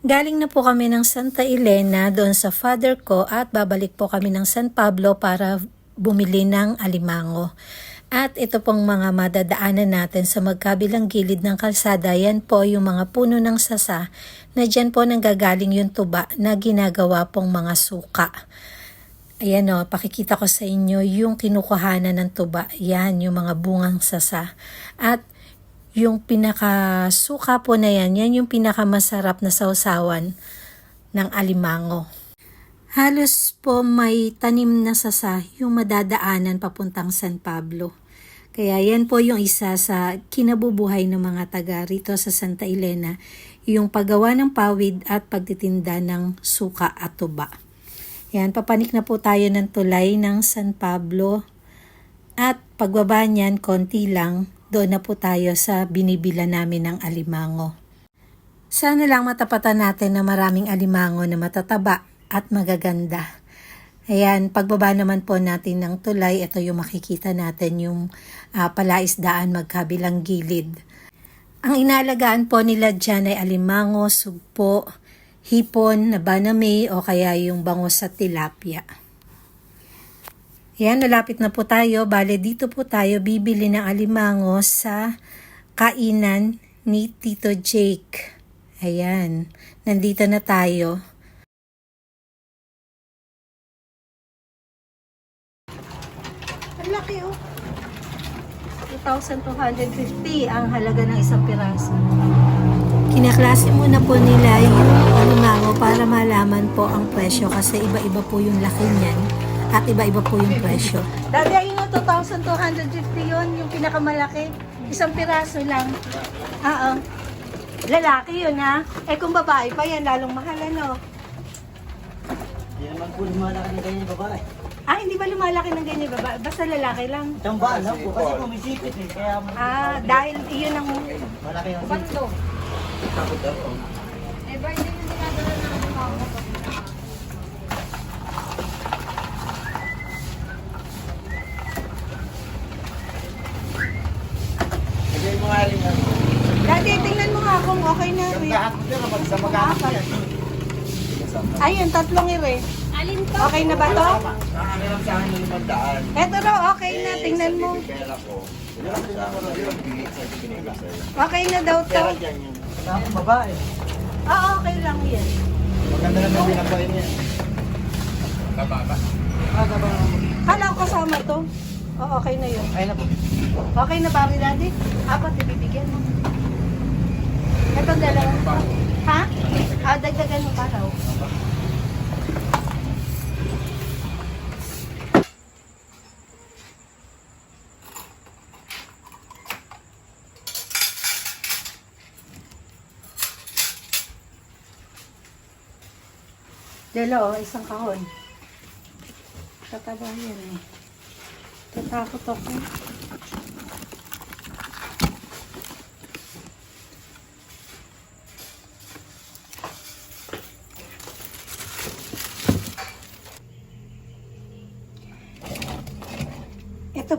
Galing na po kami ng Santa Elena doon sa father ko at babalik po kami ng San Pablo para bumili ng alimango. At ito pong mga madadaanan natin sa magkabilang gilid ng kalsada, yan po yung mga puno ng sasa na dyan po nanggagaling yung tuba na ginagawa pong mga suka. Ayan o, pakikita ko sa inyo yung kinukuhanan ng tuba. Yan, yung mga bungang sasa. At yung pinakasuka po na yan, yan yung pinakamasarap na sausawan ng alimango. Halos po may tanim na sasa yung madadaanan papuntang San Pablo. Kaya yan po yung isa sa kinabubuhay ng mga taga rito sa Santa Elena, yung paggawa ng pawid at pagtitinda ng suka at tuba. Yan, papanik na po tayo ng tulay ng San Pablo. At pagbaba niyan, konti lang, doon na po tayo sa binibila namin ng alimango. Sana lang matapatan natin na maraming alimango na matataba at magaganda. Ayan, pagbaba naman po natin ng tulay, ito yung makikita natin yung ah, palaisdaan magkabilang gilid. Ang inalagaan po nila dyan ay alimango, sugpo, hipon na baname o kaya yung bangos sa tilapia. Ayan, nalapit na po tayo. Bale, dito po tayo bibili ng alimango sa kainan ni Tito Jake. Ayan, nandito na tayo. Ang laki oh. 2,250 ang halaga ng isang piraso. Kinaklase muna po nila yung alimango para malaman po ang presyo kasi iba-iba po yung laki niyan at iba-iba po yung presyo. Dati ayun yung 2,250 yun, yung pinakamalaki. Isang piraso lang. Oo. Lalaki yun ha. Eh kung babae pa yan, lalong mahal ano. Hindi naman po lumalaki na ganyan yung babae. Ah, hindi ba lumalaki ng ganyan baba? Basta lalaki lang. Tamba lang po kasi pumisipit eh. Kaya Ah, dahil iyon ang malaki ang sipit. Bigay mo nga rin yan. Dati, tingnan mo nga kung okay na rin. Lahat mo yan, mag- sa mag-anak yan. Ayun, tatlong ire. Okay na ba to? Nakakailang sa akin yung limandaan. Eto raw, okay na. Tingnan mo. Okay na daw to. Dyan. Wala akong babae. Ah, okay lang yan. Maganda na yung pinagbayin niya. Kababa. Ah, ba? Kala ko kasama to. Oh, okay na yun. Ay na po. Okay na ba, Daddy? Apat, ibibigyan mo. Ito dalawa. Ha? Ah, dagdagan mo pa raw. Dalawa, isang kahon. Tataba yan eh. Tatakot ako.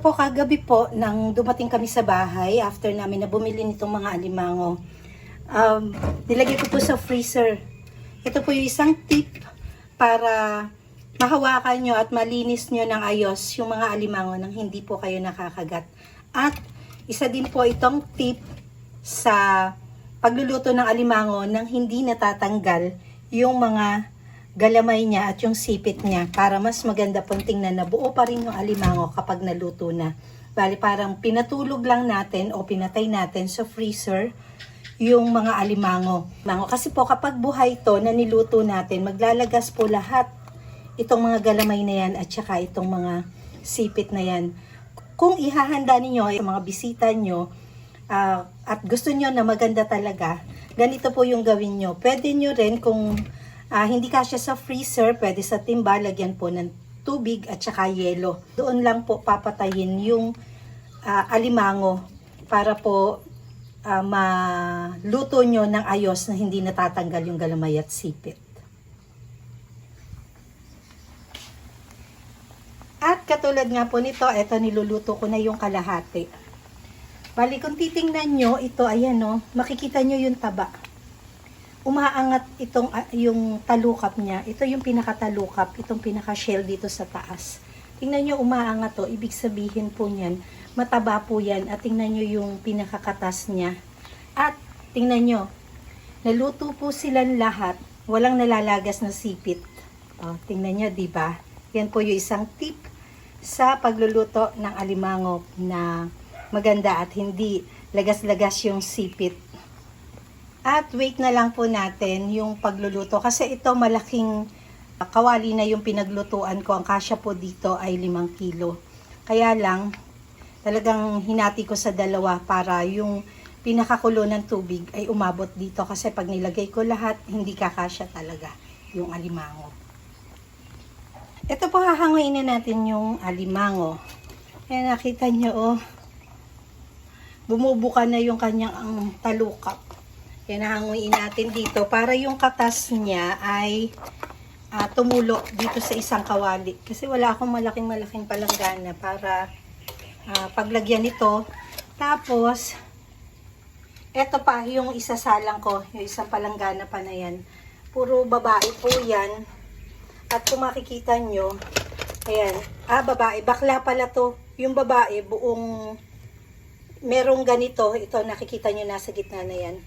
Po kagabi po nang dumating kami sa bahay after namin na bumili nitong mga alimango. Um, nilagay ko po sa freezer. Ito po yung isang tip para mahawakan nyo at malinis nyo ng ayos yung mga alimango nang hindi po kayo nakakagat. At isa din po itong tip sa pagluluto ng alimango nang hindi natatanggal yung mga galamay niya at yung sipit niya para mas maganda pong tingnan na buo pa rin yung alimango kapag naluto na. Bali parang pinatulog lang natin o pinatay natin sa freezer yung mga alimango. Mango. Kasi po kapag buhay to na niluto natin, maglalagas po lahat itong mga galamay na yan at saka itong mga sipit na yan. Kung ihahanda ninyo ay mga bisita nyo ah, at gusto nyo na maganda talaga, ganito po yung gawin nyo. Pwede nyo rin kung ah, hindi kasya sa freezer, pwede sa timba, lagyan po ng tubig at saka yelo. Doon lang po papatayin yung ah, alimango para po ah, maluto nyo ng ayos na hindi natatanggal yung galamay at sipit. At katulad nga po nito, eto niluluto ko na yung kalahati. Bali, kung titingnan nyo, ito, ayan no, makikita nyo yung taba. Umaangat itong ah, yung talukap niya. Ito yung pinakatalukap, itong pinaka-shell dito sa taas. Tingnan nyo, umaangat to. Ibig sabihin po niyan, mataba po yan. At tingnan nyo yung pinakakatas niya. At tingnan nyo, naluto po silang lahat. Walang nalalagas na sipit. O, tingnan nyo, di ba? Yan po yung isang tip sa pagluluto ng alimango na maganda at hindi lagas-lagas yung sipit. At wait na lang po natin yung pagluluto kasi ito malaking uh, kawali na yung pinaglutuan ko. Ang kasya po dito ay 5 kilo. Kaya lang, talagang hinati ko sa dalawa para yung pinakakulo ng tubig ay umabot dito kasi pag nilagay ko lahat, hindi kakasya talaga yung alimango. Ito po hahanguin na natin yung alimango. Ayan, nakita nyo oh, bumubuka na yung kanyang ang talukap. Yan, hahanguin natin dito para yung katas niya ay ah, tumulo dito sa isang kawali. Kasi wala akong malaking-malaking palanggana para ah, paglagyan nito. Tapos, eto pa yung isasalang ko, yung isang palanggana pa na yan. Puro babae po yan. At kung makikita nyo, ayan, ah, babae, bakla pala to. Yung babae, buong, merong ganito, ito nakikita nyo nasa gitna na yan.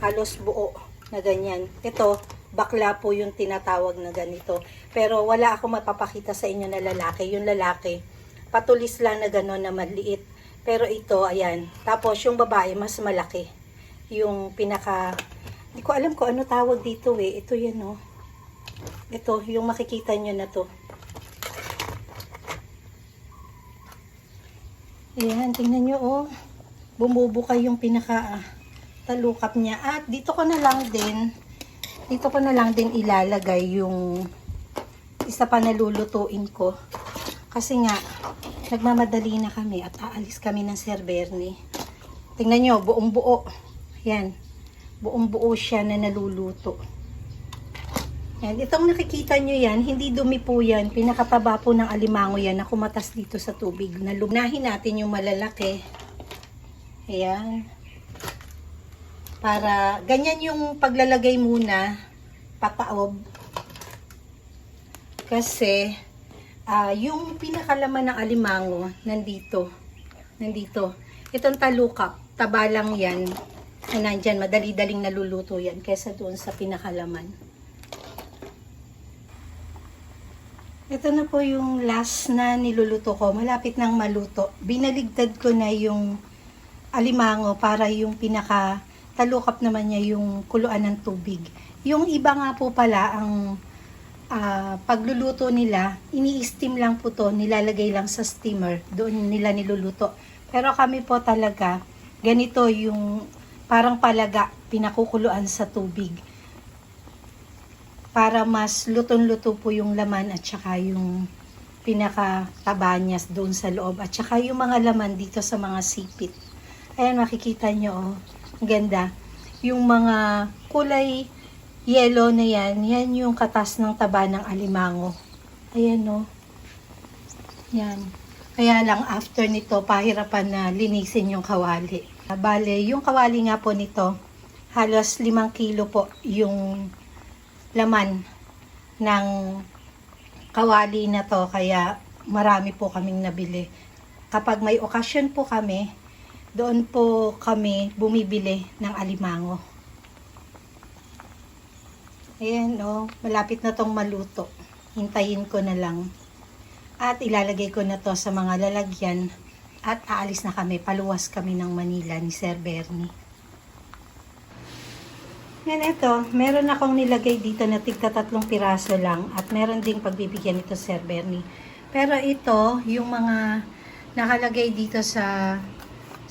Halos buo na ganyan. Ito, bakla po yung tinatawag na ganito. Pero wala ako mapapakita sa inyo na lalaki. Yung lalaki, patulis lang na gano'n na maliit. Pero ito, ayan. Tapos yung babae, mas malaki. Yung pinaka, hindi ko alam kung ano tawag dito eh. Ito yan oh. Ito, yung makikita nyo na to. Ayan, tingnan nyo oh. Bumubuka yung pinaka ah, talukap niya. At dito ko na lang din, dito ko na lang din ilalagay yung isa pa na lulutuin ko. Kasi nga, nagmamadali na kami at aalis kami ng Sir Bernie. Tingnan nyo, buong buo. Yan. Buong buo siya na naluluto. Yan. Itong nakikita nyo yan, hindi dumi po yan. Pinakataba po ng alimango yan na kumatas dito sa tubig. Nalunahin natin yung malalaki. Ayan. Para, ganyan yung paglalagay muna, pataob. Kasi, ah yung pinakalaman ng alimango, nandito. Nandito. Itong talukap, taba lang yan. Na nandyan, madali-daling naluluto yan kesa doon sa pinakalaman. Ito na po yung last na niluluto ko. Malapit nang maluto. Binaligtad ko na yung alimango para yung pinaka talukap naman niya yung kuluan ng tubig. Yung iba nga po pala ang ah, pagluluto nila, ini-steam lang po to, nilalagay lang sa steamer, doon nila niluluto. Pero kami po talaga, ganito yung parang palaga, pinakukuluan sa tubig. Para mas lutong-luto po yung laman at saka yung pinaka-taba niya doon sa loob. At saka yung mga laman dito sa mga sipit. Ayan, makikita nyo, oh. Ganda. Yung mga kulay yellow na yan, yan yung katas ng taba ng alimango. Ayan, oh. Yan. Kaya lang, after nito, pahirapan na linisin yung kawali. Bale, yung kawali nga po nito, halos limang kilo po yung laman ng kawali na to. Kaya marami po kaming nabili. Kapag may okasyon po kami, doon po kami bumibili ng alimango. Ayan, oh, malapit na tong maluto. Hintayin ko na lang. At ilalagay ko na to sa mga lalagyan. At aalis na kami. Paluwas kami ng Manila ni Sir Bernie. Yan ito, meron akong nilagay dito na tigta tatlong piraso lang. At meron ding pagbibigyan ito Sir Bernie. Pero ito, yung mga nakalagay dito sa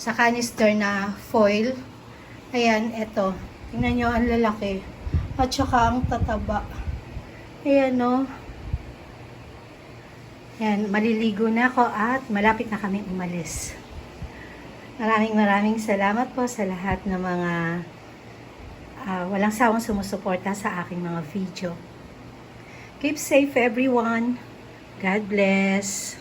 sa canister na foil. Ayan, ito. Tingnan nyo, ang lalaki. At saka ang tataba. Ayan, no. Ayan, maliligo na ako at malapit na kami umalis. Maraming maraming salamat po sa lahat ng mga ah, walang sawang sumusuporta sa aking mga video. Keep safe everyone. God bless.